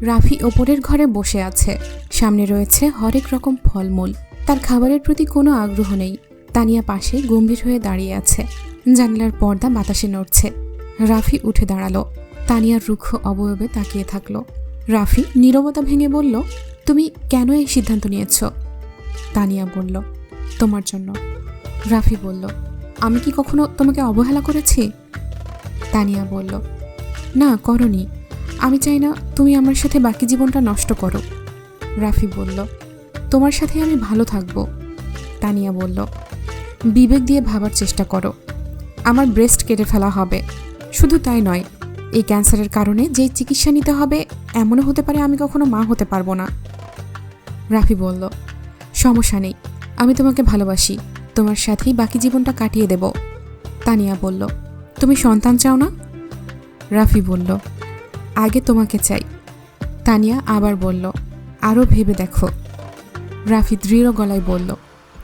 রাফি ওপরের ঘরে বসে আছে। সামনে রয়েছে হরেক রকম ফলমূল। তার খাবারের প্রতি কোনো আগ্রহ নেই। তানিয়া পাশে গম্ভীর হয়ে দাঁড়িয়ে আছে। জানলার পর্দা বাতাসে নড়ছে। রাফি উঠে দাঁড়াল। তানিয়ার রুক্ষ অবয়বে তাকিয়ে থাকল। রাফি নীরবতা ভেঙে বলল, তুমি কেন এই সিদ্ধান্ত নিয়েছ? তানিয়া বলল, তোমার জন্য। রাফি বলল, আমি কি কখনো তোমাকে অবহেলা করেছি? তানিয়া বলল, না, করনি। আমি চাই না তুমি আমার সাথে বাকি জীবনটা নষ্ট করো। রাফি বলল, তোমার সাথে আমি ভালো থাকব। তানিয়া বলল, বিবেক দিয়ে ভাবার চেষ্টা করো। আমার ব্রেস্ট কেটে ফেলা হবে। শুধু তাই নয়, এই ক্যান্সারের কারণে যেই চিকিৎসা নিতে হবে, এমনও হতে পারে আমি কখনো মা হতে পারব না। রাফি বলল, সমস্যা নেই, আমি তোমাকে ভালোবাসি, তোমার সাথেই বাকি জীবনটা কাটিয়ে দেব। তানিয়া বলল, তুমি সন্তান চাও না? রাফি বলল আগে তোমাকে চাই। তানিয়া আবার বলল আরও ভেবে দেখো। রাফি দৃঢ় গলায় বলল,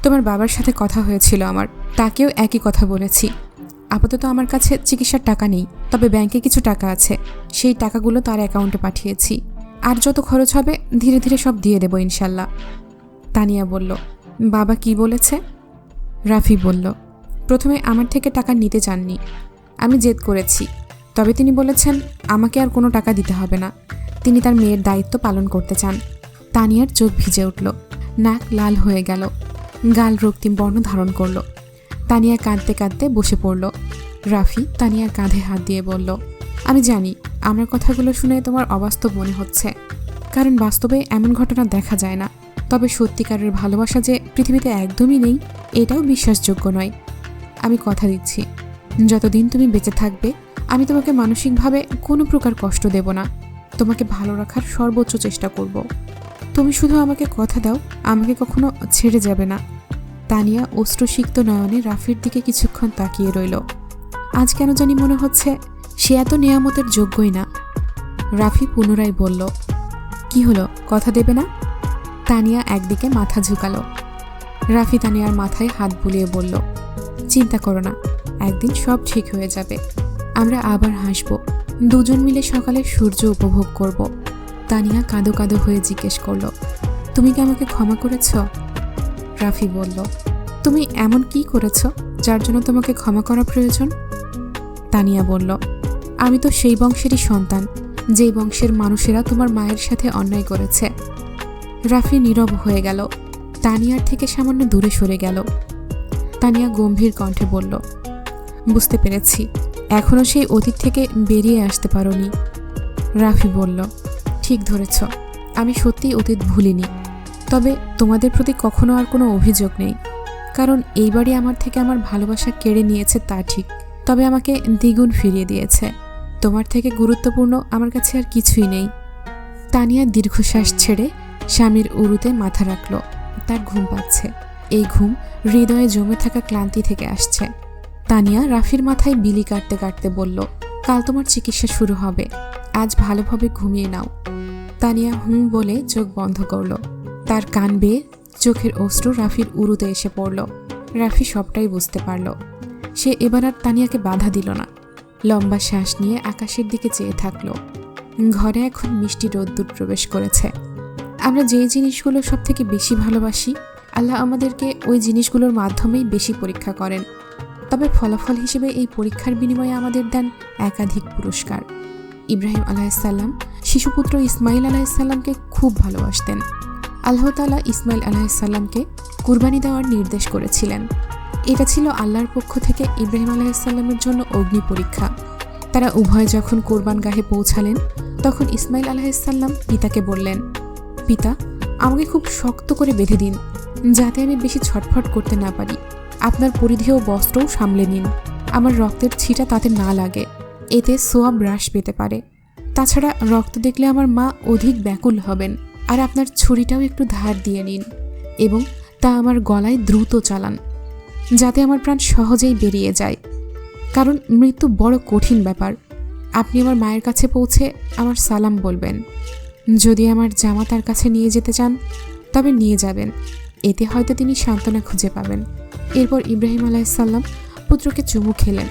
তোমার বাবার সাথে কথা হয়েছিল আমার, তাকেও একই কথা বলেছি। আপাতত আমার কাছে চিকিৎসার টাকা নেই, তবে ব্যাংকে কিছু টাকা আছে, সেই টাকাগুলো তার অ্যাকাউন্টে পাঠিয়েছি। আর যত খরচ হবে, ধীরে ধীরে সব দিয়ে দেবো ইনশাল্লাহ। তানিয়া বলল, বাবা কি বলেছে? রাফি বলল, প্রথমে আমার থেকে টাকা নিতে চাননি। আমি জেদ করেছি তবে তিনি বলেছেন, আমাকে আর কোনো টাকা দিতে হবে না। তিনি তার মেয়ের দায়িত্ব পালন করতে চান। তানিয়ার চোখ ভিজে উঠল। নাক লাল হয়ে গেল। গাল রক্তিম বর্ণ ধারণ করল। তানিয়া কাঁদতে কাঁদতে বসে পড়ল। রাফি তানিয়ার কাঁধে হাত দিয়ে বলল, আমি জানি, আমার কথাগুলো শুনে তোমার অবাস্তব মনে হচ্ছে। কারণ বাস্তবে এমন ঘটনা দেখা যায় না। তবে সত্যিকারের ভালোবাসা যে পৃথিবীতে একদমই নেই, এটাও বিশ্বাসযোগ্য নয়। আমি কথা দিচ্ছি। যতদিন তুমি বেঁচে থাকবে, আমি তোমাকে মানসিকভাবে কোনো প্রকার কষ্ট দেব না। তোমাকে ভালো রাখার সর্বোচ্চ চেষ্টা করব। তুমি শুধু আমাকে কথা দাও, আমাকে কখনো ছেড়ে যাবে না। তানিয়া অশ্রুসিক্ত নয়নে রাফির দিকে কিছুক্ষণ তাকিয়ে রইল। আজ কেন জানি মনে হচ্ছে সে এত নিয়ামতের যোগ্যই না। রাফি পুনরায় বলল, কি হলো? কথা দেবে না? তানিয়া একদিকে মাথা ঝুঁকালো। রাফি তানিয়ার মাথায় হাত বুলিয়ে বলল, চিন্তা করো না। একদিন সব ঠিক হয়ে যাবে। আমরা আবার হাসব। দুজন মিলে সকালে সূর্য উপভোগ করব। তানিয়া কাঁদো কাঁদো হয়ে জিজ্ঞেস করল, তুমি কি আমাকে ক্ষমা করেছ? রাফি বলল, তুমি এমন কি করেছ যার জন্য তোমাকে ক্ষমা করা প্রয়োজন? তানিয়া বলল, আমি তো সেই বংশেরই সন্তান যে বংশের মানুষেরা তোমার মায়ের সাথে অন্যায় করেছে। রাফি নীরব হয়ে গেল। তানিয়ার থেকে সামান্য দূরে সরে গেল। তানিয়া গম্ভীর কণ্ঠে বলল বুঝতে পেরেছি। এখনও সেই অতীত থেকে বেরিয়ে আসতে পারোনি। রাফি বলল, ঠিক ধরেছ, আমি সত্যিই অতীত ভুলিনি। তবে তোমাদের প্রতি কখনো আর কোনো অভিযোগ নেই। কারণ এইবারই আমার থেকে আমার ভালোবাসা কেড়ে নিয়েছে তা ঠিক। তবে আমাকে দ্বিগুণ ফিরিয়ে দিয়েছে। তোমার থেকে গুরুত্বপূর্ণ আমার কাছে আর কিছুই নেই। তানিয়া দীর্ঘশ্বাস ছেড়ে স্বামীর উরুতে মাথা রাখল। তার ঘুম পাচ্ছে। এই ঘুম হৃদয়ে জমে থাকা ক্লান্তি থেকে আসছে। তানিয়া রাফির মাথায় বিলি কাটতে কাটতে বলল, কাল তোমার চিকিৎসা শুরু হবে। আজ ভালোভাবে ঘুমিয়ে নাও। তানিয়া হুম বলে চোখ বন্ধ করল। তার কান বেয়ে চোখের অশ্রু রাফির উরুতে এসে পড়ল। রাফি সবটাই বুঝতে পারল। সে এবার আর তানিয়াকে বাধা দিল না। লম্বা শ্বাস নিয়ে আকাশের দিকে চেয়ে থাকল। ঘরে এখন মিষ্টি রোদ্দুর প্রবেশ করেছে। আমরা যে জিনিসগুলো সব থেকে বেশি ভালোবাসি, আল্লাহ আমাদেরকে ওই জিনিসগুলোর মাধ্যমেই বেশি পরীক্ষা করেন। তবে ফলাফল হিসেবে এই পরীক্ষার বিনিময়ে আমাদের দেন একাধিক পুরস্কার। ইব্রাহিম আলাহিসাল্লাম শিশুপুত্র ইসমাইল আলাহিসাল্লামকে খুব ভালোবাসতেন। আল্লাহ তালা ইসমাইল আলাহিসাল্লামকে কুরবানি দেওয়ার নির্দেশ করেছিলেন। এটা ছিল আল্লাহর পক্ষ থেকে ইব্রাহিম আলাহিসাল্লামের জন্য অগ্নি পরীক্ষা। তারা উভয় যখন কোরবান গাহে পৌঁছালেন, তখন ইসমাইল আলাহিসাল্লাম পিতাকে বললেন, পিতা, আমাকে খুব শক্ত করে বেঁধে দিন, যাতে আমি বেশি ছটফট করতে না পারি। আপনার পরিধেয় বস্ত্রও সামলে নিন। আমার রক্তের ছিটা তাতে না লাগে। এতে সোয়াব হ্রাস পেতে পারে। তাছাড়া রক্ত দেখলে আমার মা অধিক ব্যাকুল হবেন। আর আপনার ছুরিটাও একটু ধার দিয়ে নিন এবং তা আমার গলায় দ্রুত চালান, যাতে আমার প্রাণ সহজেই বেরিয়ে যায়। কারণ মৃত্যু বড় কঠিন ব্যাপার। আপনি আমার মায়ের কাছে পৌঁছে আমার সালাম বলবেন। যদি আমার জামা তার কাছে নিয়ে যেতে চান, তবে নিয়ে যাবেন। এতে হয়তো তিনি সান্ত্বনা খুঁজে পাবেন। এরপর ইব্রাহিম আলাইসাল্লাম পুত্রকে চুমু খেলেন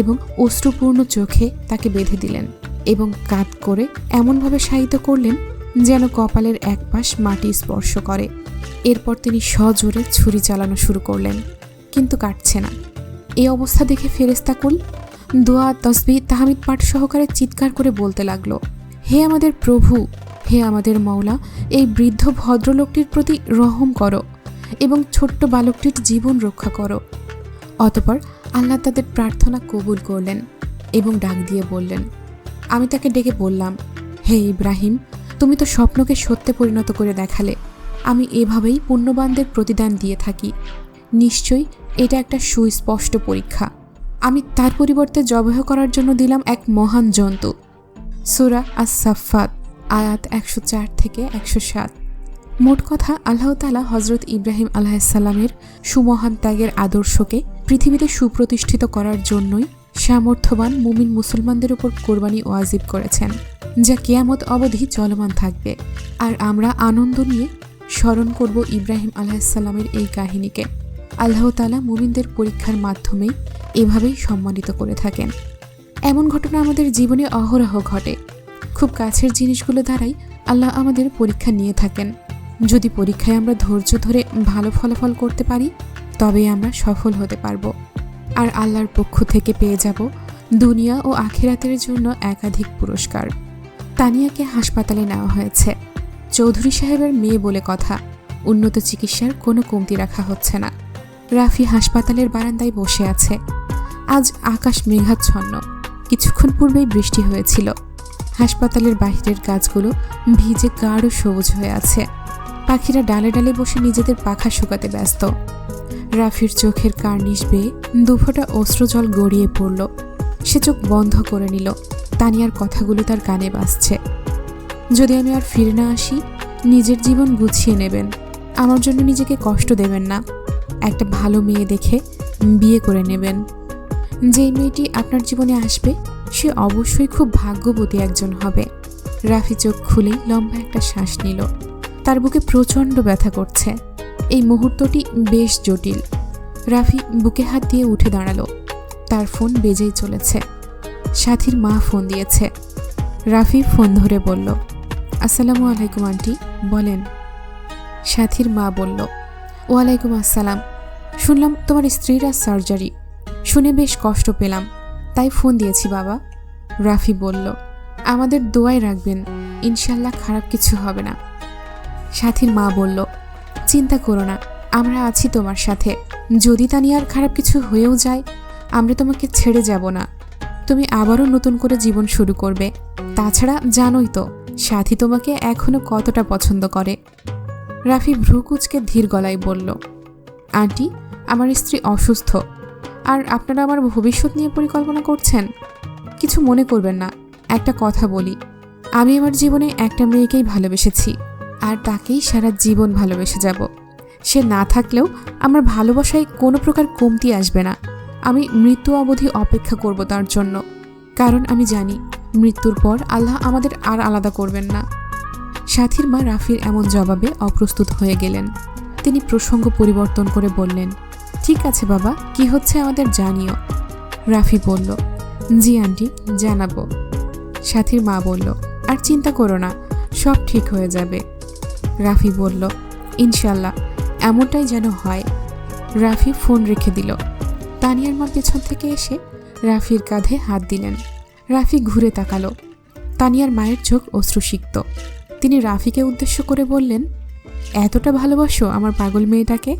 এবং অশ্রুপূর্ণ চোখে তাকে বেঁধে দিলেন এবং কাত করে এমনভাবে শায়িত করলেন যেন কপালের এক পাশ মাটি স্পর্শ করে। এরপর তিনি সজোরে ছুরি চালানো শুরু করলেন, কিন্তু কাটছে না। এই অবস্থা দেখে ফেরেস্তা কুল দোয়া, তসবি, তাহমিদ পাঠ সহকারে চিৎকার করে বলতে লাগল, হে আমাদের প্রভু, হে আমাদের মওলা, এই বৃদ্ধ ভদ্রলোকটির প্রতি রহম করো। এবং ছোট্ট বালকটির জীবন রক্ষা করো। অতপর আল্লাহ তাদের প্রার্থনা কবুল করলেন এবং ডাক দিয়ে বললেন, আমি তাকে ডেকে বললাম, হে ইব্রাহিম, তুমি তো স্বপ্নকে সত্যে পরিণত করে দেখালে। আমি এভাবেই পুণ্যবানদের প্রতিদান দিয়ে থাকি। নিশ্চয়ই এটা একটা সুস্পষ্ট পরীক্ষা। আমি তার পরিবর্তে জবহ করার জন্য দিলাম এক মহান জন্তু। সুরা আস সাফাত আয়াত একশো চার থেকে একশো সাত। মোট কথা আল্লাহ তালা হজরত ইব্রাহিম আলাহিসাল্লামের সুমহান ত্যাগের আদর্শকে পৃথিবীতে সুপ্রতিষ্ঠিত করার জন্যই সামর্থ্যবান মুমিন মুসলমানদের উপর কোরবানি ওয়াজিব করেছেন, যা কেয়ামত অবধি চলমান থাকবে। আর আমরা আনন্দ নিয়ে স্মরণ করব ইব্রাহিম আলাহিসাল্লামের এই কাহিনীকে। আল্লাহ তালা মুমিনদের পরীক্ষার মাধ্যমেই এভাবেই সম্মানিত করে থাকেন। এমন ঘটনা আমাদের জীবনে অহরহ ঘটে। খুব কাছের জিনিসগুলো দ্বারাই আল্লাহ আমাদের পরীক্ষা নিয়ে থাকেন। যদি পরীক্ষায় আমরা ধৈর্য ধরে ভালো ফলাফল করতে পারি তবে আমরা সফল হতে পারব। আর আল্লাহর পক্ষ থেকে পেয়ে যাব দুনিয়া ও আখিরাতের জন্য একাধিক পুরস্কার। তানিয়াকে হাসপাতালে নেওয়া হয়েছে। চৌধুরী সাহেবের মেয়ে বলে কথা, উন্নত চিকিৎসার কোনো কমতি রাখা হচ্ছে না। রাফি হাসপাতালের বারান্দায় বসে আছে। আজ আকাশ মেঘাচ্ছন্ন। কিছুক্ষণ পূর্বেই বৃষ্টি হয়েছিল। হাসপাতালের বাহিরের গাছগুলো ভিজে গাঢ় সবুজ হয়ে আছে। পাখিরা ডালে ডালে বসে নিজেদের পাখা শুকাতে ব্যস্ত। রাফির চোখের কার্নিশ বেয়ে দুফোটা অস্ত্র জল গড়িয়ে পড়ল। সে চোখ বন্ধ করে নিল। তানিয়ার কথাগুলো তার কানে বাজছে। যদি আমি আর ফিরে না আসি, নিজের জীবন গুছিয়ে নেবেন। আমার জন্য নিজেকে কষ্ট দেবেন না। একটা ভালো মেয়ে দেখে বিয়ে করে নেবেন। যেই মেয়েটি আপনার জীবনে আসবে, সে অবশ্যই খুব ভাগ্যবতী একজন হবে। রাফি চোখ খুলেই লম্বা একটা শ্বাস নিল। তার বুকে প্রচণ্ড ব্যথা করছে। এই মুহূর্তটি বেশ জটিল। রাফি বুকে হাত দিয়ে উঠে দাঁড়াল। তার ফোন বেজেই চলেছে। সাথীর মা ফোন দিয়েছে। রাফি ফোন ধরে বলল, আসসালামু আলাইকুম, আন্টি। বলেন। সাথীর মা বলল, ওয়ালাইকুম আসসালাম। শুনলাম তোমার স্ত্রীর সার্জারি। শুনে বেশ কষ্ট পেলাম। তাই ফোন দিয়েছি, বাবা। রাফি বলল, আমাদের দোয়াই রাখবেন। ইনশাল্লাহ খারাপ কিছু হবে না। সাথীর মা বলল, চিন্তা করো না, আমরা আছি তোমার সাথে। যদি তা নিয়ে আর খারাপ কিছু হয়েও যায়, আমরা তোমাকে ছেড়ে যাব না। তুমি আবারও নতুন করে জীবন শুরু করবে। তাছাড়া জানোই তো, সাথী তোমাকে এখনও কতটা পছন্দ করে। রাফি ভ্রুকুচকে ধীর গলায় বলল, আন্টি, আমার স্ত্রী অসুস্থ। আর আপনারা আমার ভবিষ্যৎ নিয়ে পরিকল্পনা করছেন? কিছু মনে করবেন না, একটা কথা বলি। আমি আমার জীবনে একটা মেয়েকেই ভালোবেসেছি। আর তাকেই সারা জীবন ভালোবেসে যাব। সে না থাকলেও আমার ভালোবাসায় কোনো প্রকার কমতি আসবে না। আমি মৃত্যু অবধি অপেক্ষা করব তার জন্য। কারণ আমি জানি, মৃত্যুর পর আল্লাহ আমাদের আর আলাদা করবেন না। সাথীর মা রাফির এমন জবাবে অপ্রস্তুত হয়ে গেলেন। তিনি প্রসঙ্গ পরিবর্তন করে বললেন, ঠিক আছে বাবা, কি হচ্ছে আমাদের জানিও। রাফি বলল, জি আন্টি, জানাব। সাথীর মা বলল, আর চিন্তা করো না, সব ঠিক হয়ে যাবে। রাফি বলল ইনশাল্লাহ এমনটাই যেন হয়। রাফি ফোন রেখে দিল। তানিয়ার মা পেছন থেকে এসে রাফির কাঁধে হাত দিলেন। রাফি ঘুরে তাকালো। তানিয়ার মায়ের চোখ অশ্রুসিক্ত। তিনি রাফিকে উদ্দেশ্য করে বললেন, এতটা ভালোবাসো আমার পাগল মেয়েটাকে?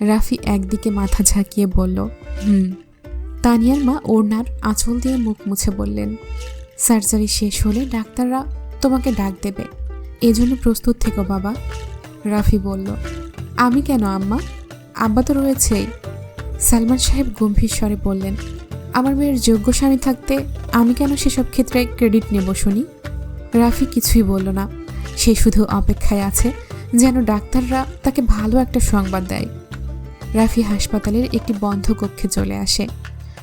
রাফি একদিকে মাথা ঝাঁকিয়ে বলল, হুম। তানিয়ার মা ওড়নার আঁচল দিয়ে মুখ মুছে বললেন, সার্জারি শেষ হলে ডাক্তাররা তোমাকে ডাক দেবে। এজন্য প্রস্তুত থেকো, বাবা। রাফি বলল, আমি কেন, আম্মা? আব্বা তো রয়েছেই। সালমান সাহেব গম্ভীর স্বরে বললেন, আমার মেয়ের যোগ্য স্বামী থাকতে আমি কেন সেসব ক্ষেত্রে ক্রেডিট নেব, শুনি? রাফি কিছুই বলল না। সে শুধু অপেক্ষায় আছে, যেন ডাক্তাররা তাকে ভালো একটা সংবাদ দেয়। রাফি হাসপাতালের একটি বন্ধ কক্ষে চলে আসে।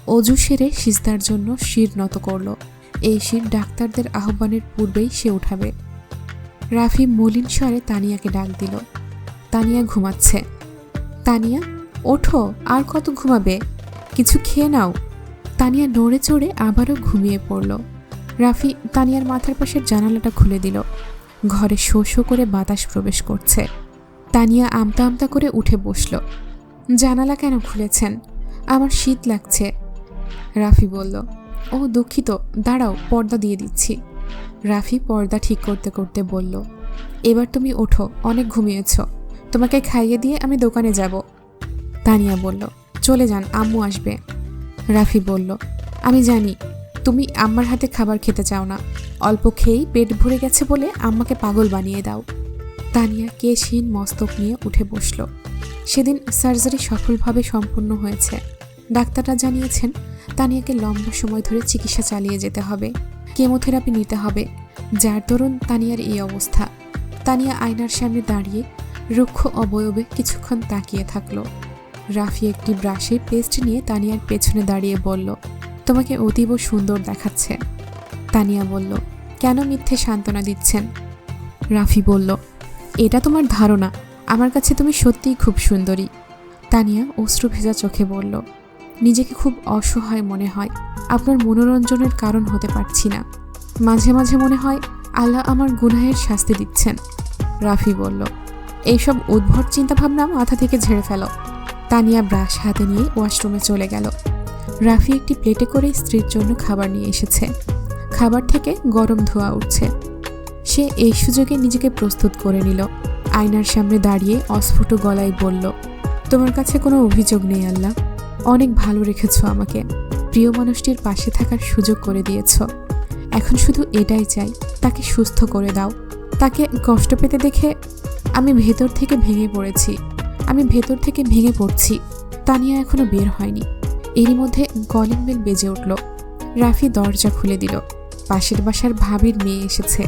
অজু সেরে সিজদার জন্য শির নত করল। এই শির ডাক্তারদের আহ্বানের পূর্বেই সে উঠাবে। রাফি মলিন স্বরে তানিয়াকে ডাক দিল। তানিয়া ঘুমাচ্ছে। তানিয়া, ওঠো, আর কত ঘুমাবে? কিছু খেয়ে নাও। তানিয়া নড়ে চড়ে আবারও ঘুমিয়ে পড়ল। রাফি তানিয়ার মাথার পাশের জানালাটা খুলে দিল। ঘরে শো শো করে বাতাস প্রবেশ করছে। তানিয়া আমতা আমতা করে উঠে বসল। জানালা কেন খুলেছেন? আমার শীত লাগছে। রাফি বলল, ও দুঃখিত, দাঁড়াও, পর্দা দিয়ে দিচ্ছি। রাফি পর্দা ঠিক করতে করতে বলল, এবার তুমি ওঠো, অনেক ঘুমিয়েছ। তোমাকে খাইয়ে দিয়ে আমি দোকানে যাব। তানিয়া বলল, চলে যান, আম্মু আসবে। রাফি বলল, আমি জানি, তুমি আম্মার হাতে খাবার খেতে চাও না। অল্প খেয়েই পেট ভরে গেছে বলে আম্মাকে পাগল বানিয়ে দাও। তানিয়া কেশহীন মস্তক নিয়ে উঠে বসল। সেদিন সার্জারি সফলভাবে সম্পন্ন হয়েছে। ডাক্তাররা জানিয়েছেন, তানিয়াকে লম্বা সময় ধরে চিকিৎসা চালিয়ে যেতে হবে। কেমোথেরাপি নিতে হবে, যার দরুন তানিয়ার এই অবস্থা। তানিয়া আয়নার সামনে দাঁড়িয়ে রুক্ষ অবয়বে কিছুক্ষণ তাকিয়ে থাকল। রাফি একটি ব্রাশে পেস্ট নিয়ে তানিয়ার পেছনে দাঁড়িয়ে বলল, তোমাকে অতীব সুন্দর দেখাচ্ছে। তানিয়া বলল, কেন মিথ্যে সান্ত্বনা দিচ্ছেন? রাফি বলল, এটা তোমার ধারণা। আমার কাছে তুমি সত্যিই খুব সুন্দরী। তানিয়া অশ্রু ভেজা চোখে বলল নিজেকে খুব অসহায় মনে হয়। আপনার মনোরঞ্জনের কারণ হতে পারছি না। মাঝে মাঝে মনে হয়, আল্লাহ আমার গুনাহের শাস্তি দিচ্ছেন। রাফি বলল, এইসব উদ্ভট চিন্তাভাবনা মাথা থেকে ঝেড়ে ফেলো। তানিয়া ব্রাশ হাতে নিয়ে ওয়াশরুমে চলে গেল। রাফি একটি প্লেটে করে স্ত্রীর জন্য খাবার নিয়ে এসেছে। খাবার থেকে গরম ধোয়া উঠছে। সে এই সুযোগে নিজেকে প্রস্তুত করে নিল। আয়নার সামনে দাঁড়িয়ে অস্ফুট গলায় বলল, তোমার কাছে কোনো অভিযোগ নেই, আল্লাহ? অনেক ভালো রেখেছ আমাকে। প্রিয় মানুষটির পাশে থাকার সুযোগ করে দিয়েছ। এখন শুধু এটাই চাই, তাকে সুস্থ করে দাও। তাকে কষ্ট পেতে দেখে আমি ভেতর থেকে ভেঙে পড়েছি। আমি ভেতর থেকে ভেঙে পড়ছি। তানিয়া এখনও বের হয়নি। এরই মধ্যে কলিং বেল বেজে উঠল। রাফি দরজা খুলে দিল। পাশের বাসার ভাবির মেয়ে এসেছে।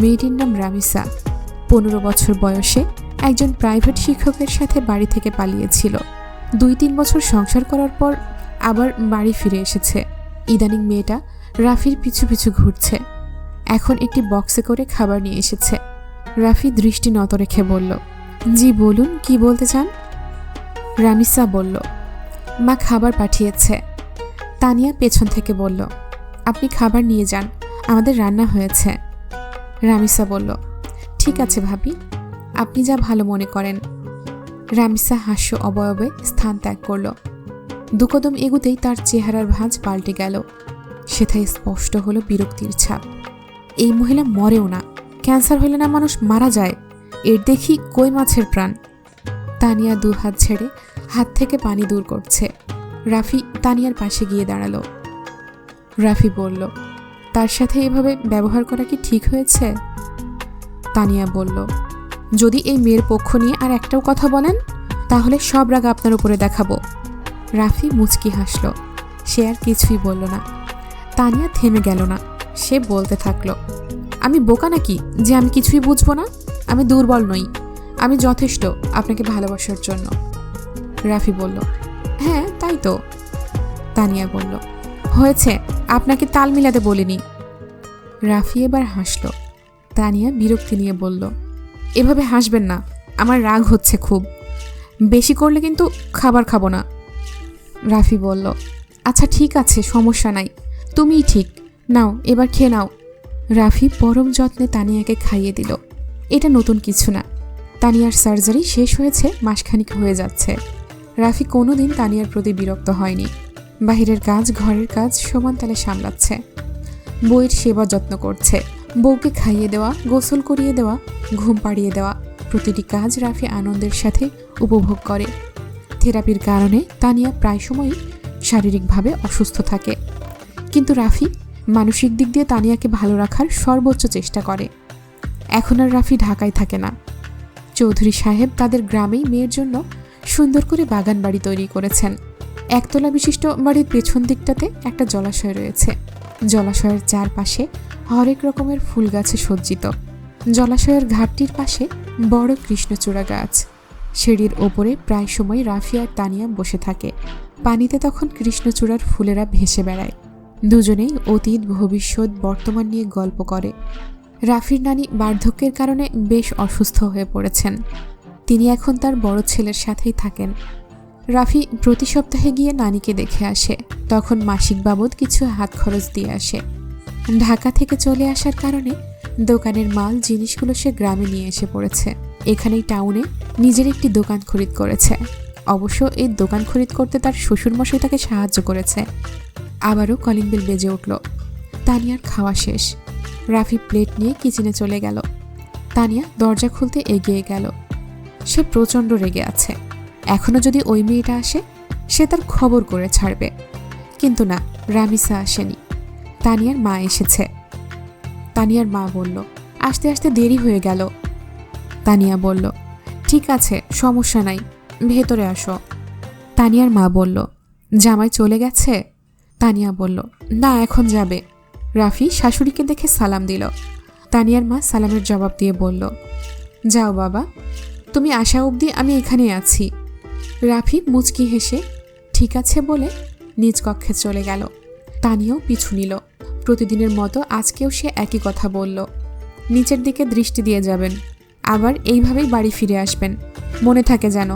মেয়েটির নাম রামিসা। পনেরো বছর বয়সে একজন প্রাইভেট শিক্ষকের সাথে বাড়ি থেকে পালিয়েছিল। দুই তিন বছর সংসার করার পর আবার বাড়ি ফিরে এসেছে। ইদানিং মেয়েটা রাফির পিছু পিছু ঘুরছে। এখন একটি বক্সে করে খাবার নিয়ে এসেছে। রাফি দৃষ্টি নত রেখে বলল, জি, বলুন, কি বলতে চান? রামিসা বলল, মা খাবার পাঠিয়েছে। তানিয়া পেছন থেকে বলল, আপনি খাবার নিয়ে যান, আমাদের রান্না হয়েছে। রামিসা বলল, ঠিক আছে ভাবি, আপনি যা ভালো মনে করেন। রামিসা হাস্য অবয়বে স্থান ত্যাগ করল। দুকদম এগুতেই তার চেহারার ভাঁজ পাল্টে গেল। সেথায় স্পষ্ট হলো বিরক্তির ছাপ। এই মহিলা মরেও না, ক্যান্সার হলে না মানুষ মারা যায়? এর দেখি কই মাছের প্রাণ? তানিয়া দু হাত ছেড়ে হাত থেকে পানি দূর করছে। রাফি তানিয়ার পাশে গিয়ে দাঁড়াল। রাফি বলল, তার সাথে এভাবে ব্যবহার করা কি ঠিক হয়েছে? তানিয়া বলল যদি এই মেয়ের পক্ষ নিয়ে আর একটাও কথা বলেন, তাহলে সব রাগ আপনার উপরে দেখাবো। রাফি মুচকি হাসল। সে আর কিছুই বলল না। তানিয়া থেমে গেল না। সে বলতে থাকল, আমি বোকা নাকি যে আমি কিছুই বুঝব না? আমি দুর্বল নই। আমি যথেষ্ট আপনাকে ভালোবাসার জন্য। রাফি বলল হ্যাঁ তাই তো। তানিয়া বলল, হয়েছে, আপনাকে তাল মিলাতে বলিনি। রাফি এবার হাসল। তানিয়া বিরক্তি নিয়ে বলল এভাবে হাসবেন না। আমার রাগ হচ্ছে খুব। বেশি করলে কিন্তু খাবার খাব না। রাফি বলল আচ্ছা ঠিক আছে, সমস্যা নাই। তুমিই ঠিক। নাও, এবার খেয়ে নাও। রাফি পরম যত্নে তানিয়াকে খাইয়ে দিল। এটা নতুন কিছু না। তানিয়ার সার্জারি শেষ হয়েছে, মাসখানিক হয়ে যাচ্ছে। রাফি কোনোদিন তানিয়ার প্রতি বিরক্ত হয়নি। বাহিরের কাজ, ঘরের কাজ সমান তালে সামলাচ্ছে। বইয়ের সেবা যত্ন করছে। বউকে খাইয়ে দেওয়া, গোসল করিয়ে দেওয়া, ঘুম পাড়িয়ে দেওয়া প্রতিটি কাজ রাফি আনন্দের সাথে উপভোগ করে। থেরাপির কারণে তানিয়া প্রায় সময়ই শারীরিকভাবে অসুস্থ থাকে। কিন্তু রাফি মানসিক দিক দিয়ে তানিয়াকে ভালো রাখার সর্বোচ্চ চেষ্টা করে। এখন আর রাফি ঢাকায় থাকে না। চৌধুরী সাহেব তাদের গ্রামেই মেয়ের জন্য সুন্দর করে বাগান বাড়ি তৈরি করেছেন। একতলা বিশিষ্ট বাড়ির পেছন দিকটাতে একটা জলাশয় রয়েছে। জলাশয়ের চারপাশে হরেক রকমের ফুল গাছে সজ্জিত। জলাশয়ের ঘাটটির পাশে বড় কৃষ্ণচূড়া গাছ। সিঁড়ির ওপরে প্রায় সময় রাফি আর তানিয়া বসে থাকে। পানিতে তখন কৃষ্ণচূড়ার ফুলেরা ভেসে বেড়ায়। দুজনেই অতীত, ভবিষ্যৎ, বর্তমান নিয়ে গল্প করে। রাফির নানি বার্ধক্যের কারণে বেশ অসুস্থ হয়ে পড়েছেন। তিনি এখন তার বড় ছেলের সাথেই থাকেন। রাফি প্রতি সপ্তাহে গিয়ে নানিকে দেখে আসে। তখন মাসিক বাবদ কিছু হাত খরচ দিয়ে আসে। ঢাকা থেকে চলে আসার কারণে দোকানের মাল, জিনিসগুলো সে গ্রামে নিয়ে এসে পড়েছে। এখানেই টাউনে নিজের একটি দোকান খরিদ করেছে। অবশ্য এই দোকান খরিদ করতে তার শ্বশুরমশাই তাকে সাহায্য করেছে। আবারও কলিং বেল বেজে উঠল। তানিয়ার খাওয়া শেষ। রাফি প্লেট নিয়ে কিচেনে চলে গেল। তানিয়া দরজা খুলতে এগিয়ে গেল। সে প্রচণ্ড রেগে আছে। এখনও যদি ওই মেয়েটা আসে, সে তার খবর করে ছাড়বে। কিন্তু না, রামিসা আসেনি। তানিয়ার মা এসেছে। তানিয়ার মা বলল, আসতে আসতে দেরি হয়ে গেল। তানিয়া বলল, ঠিক আছে, সমস্যা নাই, ভেতরে আসো। তানিয়ার মা বলল, জামাই চলে গেছে? তানিয়া বলল, না, এখন যাবে। রাফি শাশুড়িকে দেখে সালাম দিল। তানিয়ার মা সালামের জবাব দিয়ে বলল, যাও বাবা, তুমি আসা অবধি আমি এখানে আছি। রাফি মুচকি হেসে, ঠিক আছে বলে নিজ কক্ষে চলে গেল। তানিয়াও পিছু নিল। প্রতিদিনের মতো আজকেও সে একই কথা বলল। নিচের দিকে দৃষ্টি দিয়ে যাবেন। আবার এইভাবেই বাড়ি ফিরে আসবেন। মনে থাকে যেন।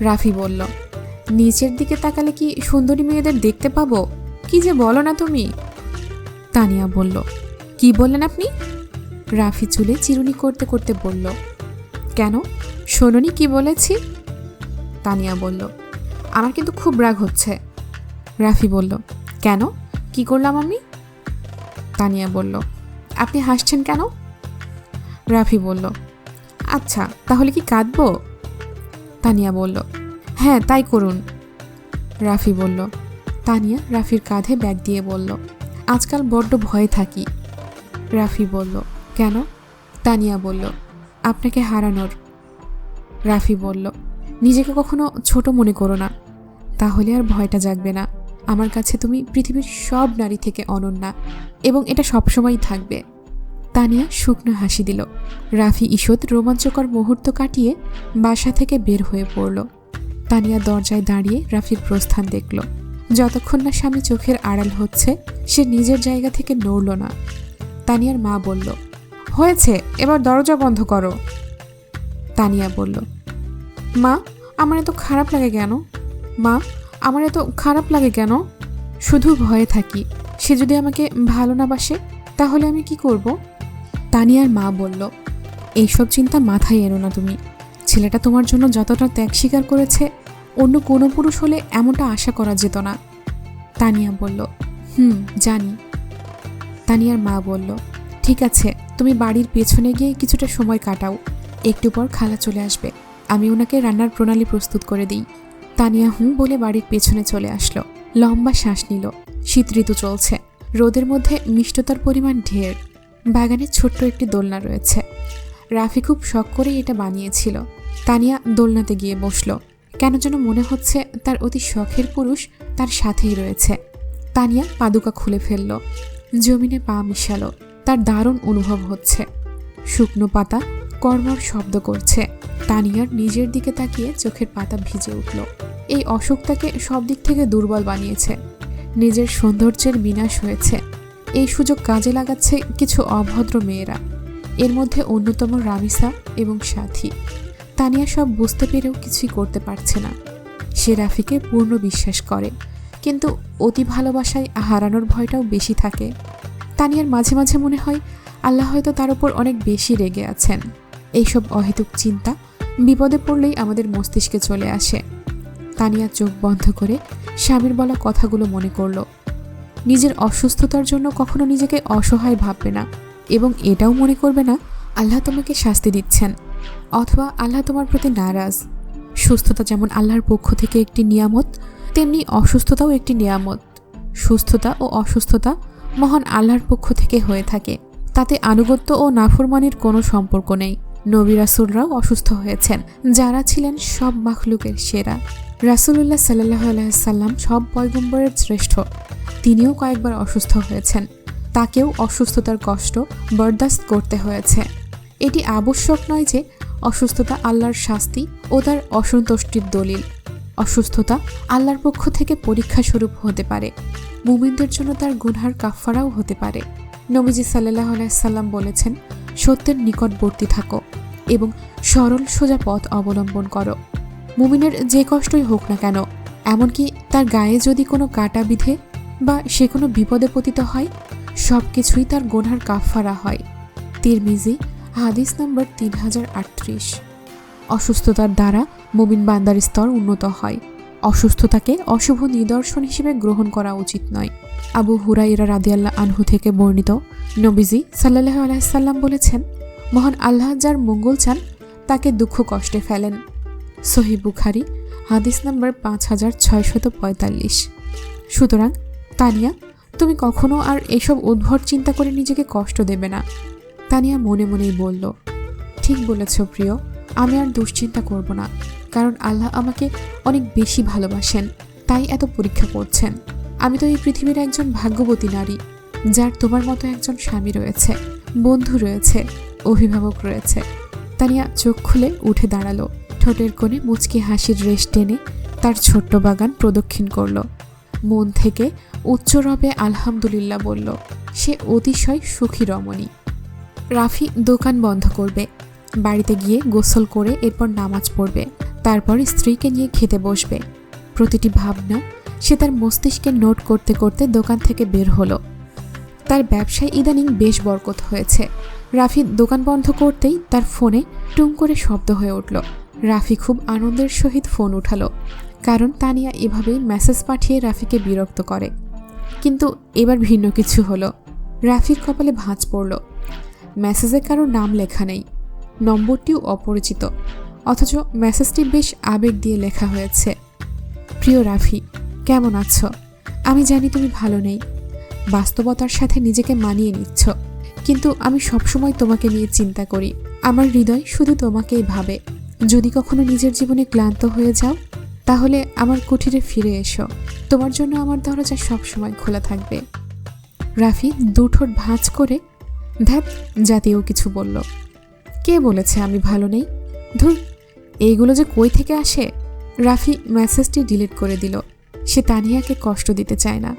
রাফি বলল, নিচের দিকে তাকালে কি সুন্দরী মেয়েদের দেখতে পাবো? কি যে বলো না তুমি? তানিয়া বলল, কি বললেন আপনি? রাফি চুলে চিরুনি করতে করতে বলল, কেন? শোনোনি কি বলেছি? তানিয়া বলল, আমার কিন্তু খুব রাগ হচ্ছে। রাফি বলল, কেন? কি করলাম আমি? তানিয়া বলল, আপনি হাসছেন কেন? রাফি বলল আচ্ছা তাহলে কি কাঁদবো? তানিয়া বলল হ্যাঁ তাই করুন। রাফি বলল, তানিয়া রাফির কাঁধে ব্যাগ দিয়ে বলল, আজকাল বড্ড ভয়ে থাকি। রাফি বলল, কেন? তানিয়া বলল, আপনাকে হারানোর। রাফি বলল, নিজেকে কখনো ছোট মনে করো না, তাহলে আর ভয়টা জাগবে না। আমার কাছে তুমি পৃথিবীর সব নারী থেকে অনন্যা এবং এটা সবসময়ই থাকবে। তানিয়া শুকনো হাসি দিল। রাফি ঈষৎ রোমাঞ্চকর মুহূর্ত কাটিয়ে বাসা থেকে বের হয়ে পড়ল। তানিয়া দরজায় দাঁড়িয়ে রাফির প্রস্থান দেখল। যতক্ষণ না স্বামী চোখের আড়াল হচ্ছে, সে নিজের জায়গা থেকে নড়ল না। তানিয়ার মা বলল, হয়েছে, এবার দরজা বন্ধ করো। তানিয়া বলল, মা, আমার এত খারাপ লাগে কেন? মা আমার এত খারাপ লাগে কেন? শুধু ভয়ে থাকি। সে যদি আমাকে ভালো না বাসে, তাহলে আমি কি করব? তানিয়ার মা বলল, এইসব চিন্তা মাথায় এনো না তুমি। ছেলেটা তোমার জন্য যতটা ত্যাগ স্বীকার করেছে, অন্য কোনো পুরুষ হলে এমনটা আশা করা যেত না। তানিয়া বলল, হুম, জানি। তানিয়ার মা বলল, ঠিক আছে, তুমি বাড়ির পেছনে গিয়ে কিছুটা সময় কাটাও। একটু পর খালা চলে আসবে। আমি ওনাকে রান্নার প্রণালী প্রস্তুত করে দিই। তানিয়া হুঁ বলে বাড়ির পেছনে চলে আসলো। লম্বা শ্বাস নিল। শীত ঋতু চলছে। রোদের মধ্যে মিষ্টতার পরিমাণ ঢের। বাগানে ছোট্ট একটি দোলনা রয়েছে। রাফি খুব শখ করেই এটা বানিয়েছিল। তানিয়া দোলনাতে গিয়ে বসল। কেন যেন মনে হচ্ছে তার অতি শখের পুরুষ তার সাথেই রয়েছে। তানিয়া পাদুকা খুলে ফেলল। জমিনে পা মিশালো। তার দারুণ অনুভব হচ্ছে। শুকনো পাতা কর্মর শব্দ করছে। তানিয়ার নিজের দিকে তাকিয়ে চোখের পাতা ভিজে উঠল। এই অসুখ তাকে সব দিক থেকে দুর্বল বানিয়েছে। নিজের সৌন্দর্যের বিনাশ হয়েছে। এই সুযোগ কাজে লাগাচ্ছে কিছু অভদ্র মেয়েরা। এর মধ্যে অন্যতম রামিসা এবং সাথী। তানিয়া সব বুঝতে পেরেও কিছুই করতে পারছে না। সে রাফিকে পূর্ণ বিশ্বাস করে। কিন্তু অতি ভালোবাসায় হারানোর ভয়টাও বেশি থাকে। তানিয়ার মাঝে মাঝে মনে হয়, আল্লাহ হয়তো তার উপর অনেক বেশি রেগে আছেন। এইসব অহেতুক চিন্তা বিপদে পড়লেই আমাদের মস্তিষ্কে চলে আসে। তানিয়া চোখ বন্ধ করে স্বামীর বলা কথাগুলো মনে করল। নিজের অসুস্থতার জন্য কখনো নিজেকে অসহায় ভাববে না এবং এটাও মনে করবে না, আল্লাহ তোমাকে শাস্তি দিচ্ছেন অথবা আল্লাহ তোমার প্রতি নারাজ। সুস্থতা যেমন আল্লাহর পক্ষ থেকে একটি নিয়ামত, তেমনি অসুস্থতাও একটি নিয়ামত। সুস্থতা ও অসুস্থতা মহান আল্লাহর পক্ষ থেকে হয়ে থাকে। তাতে আনুগত্য ও নাফরমানির কোনো সম্পর্ক নেই। নবী রাসুলরাও অসুস্থ হয়েছেন। যারা ছিলেন সব মাখলুকের সেরা। রাসুলুল্লাহ সাল্লাহ আলাইসাল্লাম সব পয়গম্বরের শ্রেষ্ঠ। তিনিও কয়েকবার অসুস্থ হয়েছেন। তাকেও অসুস্থতার কষ্ট বরদাস্ত করতে হয়েছে। এটি আবশ্যক নয় যে অসুস্থতা আল্লাহর শাস্তি ও তার অসন্তুষ্টির দলিল। অসুস্থতা আল্লাহর পক্ষ থেকে পরীক্ষা স্বরূপ হতে পারে। মুমিনদের জন্য তার গুনহার কাফারাও হতে পারে। নবীজি সাল্লাহ আলাইসাল্লাম বলেছেন, সত্যের নিকটবর্তী থাকো এবং সরল সোজা পথ অবলম্বন করো। মুমিনের যে কষ্টই হোক না কেন, এমনকি তার গায়ে যদি কোনো কাটা বিধে বা সে কোনো বিপদে পতিত হয় সব কিছুই তার গোনার কাফারা হয়। তিরমিজি, হাদিস নম্বর তিন হাজার আটত্রিশ। অসুস্থতার দ্বারা মুমিন বান্দার স্তর উন্নত হয়। অসুস্থতাকে অশুভ নিদর্শন হিসেবে গ্রহণ করা উচিত নয়। আবু হুরাইরা রাদিয়াল্লাহ আনহু থেকে বর্ণিত নবীজি সাল্লাহ আলাইসাল্লাম বলেছেন, মহান আল্লাহ যার মঙ্গল চান, তাকে দুঃখ কষ্টে ফেলেন। সহি বুখারি, হাদিস নাম্বার পাঁচ হাজার ছয়শত পঁয়তাল্লিশ। সুতরাং, তানিয়া, তুমি কখনো আর এসব উদ্ভট চিন্তা করে নিজেকে কষ্ট দেবে না, তানিয়া মনে মনেই বলল। ঠিক বলেছ প্রিয়, আমি আর দুশ্চিন্তা করব না, কারণ আল্লাহ আমাকে অনেক বেশি ভালোবাসেন, তাই এত পরীক্ষা করছেন। আমি তো এই পৃথিবীর একজন ভাগ্যবতী নারী, যার তোমার মতো একজন স্বামী রয়েছে, বন্ধু রয়েছে, অভিভাবক রয়েছে। তানিয়া চোখ খুলে উঠে দাঁড়াল, ঠোঁটের কোণে মুচকি হাসির রেশ টেনে তার ছোট্ট বাগান প্রদক্ষিণ করল। মন থেকে উচ্চ রবে আলহামদুলিল্লাহ বলল, সে অতিশয় সুখী রমণী। রাফি দোকান বন্ধ করবে, বাড়িতে গিয়ে গোসল করে এরপর নামাজ পড়বে, তারপর স্ত্রীকে নিয়ে খেতে বসবে। প্রতিটি ভাবনা সে তার মস্তিষ্কে নোট করতে করতে দোকান থেকে বের হলো। তার ব্যবসায় ইদানিং বেশ বরকত হয়েছে। রাফি দোকান বন্ধ করতেই তার ফোনে টুং করে শব্দ হয়ে উঠল। রাফি খুব আনন্দের সহিত ফোন উঠালো, কারণ তানিয়া এভাবেই মেসেজ পাঠিয়ে রাফিকে বিরক্ত করে। কিন্তু এবার ভিন্ন কিছু হলো। রাফির কপালে ভাঁজ পড়ল। মেসেজে কারও নাম লেখা নেই, নম্বরটিও অপরিচিত, অথচ মেসেজটি বেশ আবেগ দিয়ে লেখা হয়েছে। প্রিয় রাফি কেমন আছো? আমি জানি তুমি ভালো নেই। বাস্তবতার সাথে নিজেকে মানিয়ে নিচ্ছ। কিন্তু আমি সবসময় তোমাকে নিয়ে চিন্তা করি। আমার হৃদয় শুধু তোমাকেই ভাবে। যদি কখনো নিজের জীবনে ক্লান্ত হয়ে যাও, তাহলে আমার কুঠিরে ফিরে এসো। তোমার জন্য আমার দরজা সবসময় খোলা থাকবে। রাফি দুঠোট ভাঁজ করে ধ্যাত জাতীয় কিছু বলল। কে বলেছে আমি ভালো নেই? ধুর, এইগুলো যে কই থেকে আসে? রাফি মেসেজটি ডিলিট করে দিল। সে তানিয়াকে কষ্ট দিতে চায় না।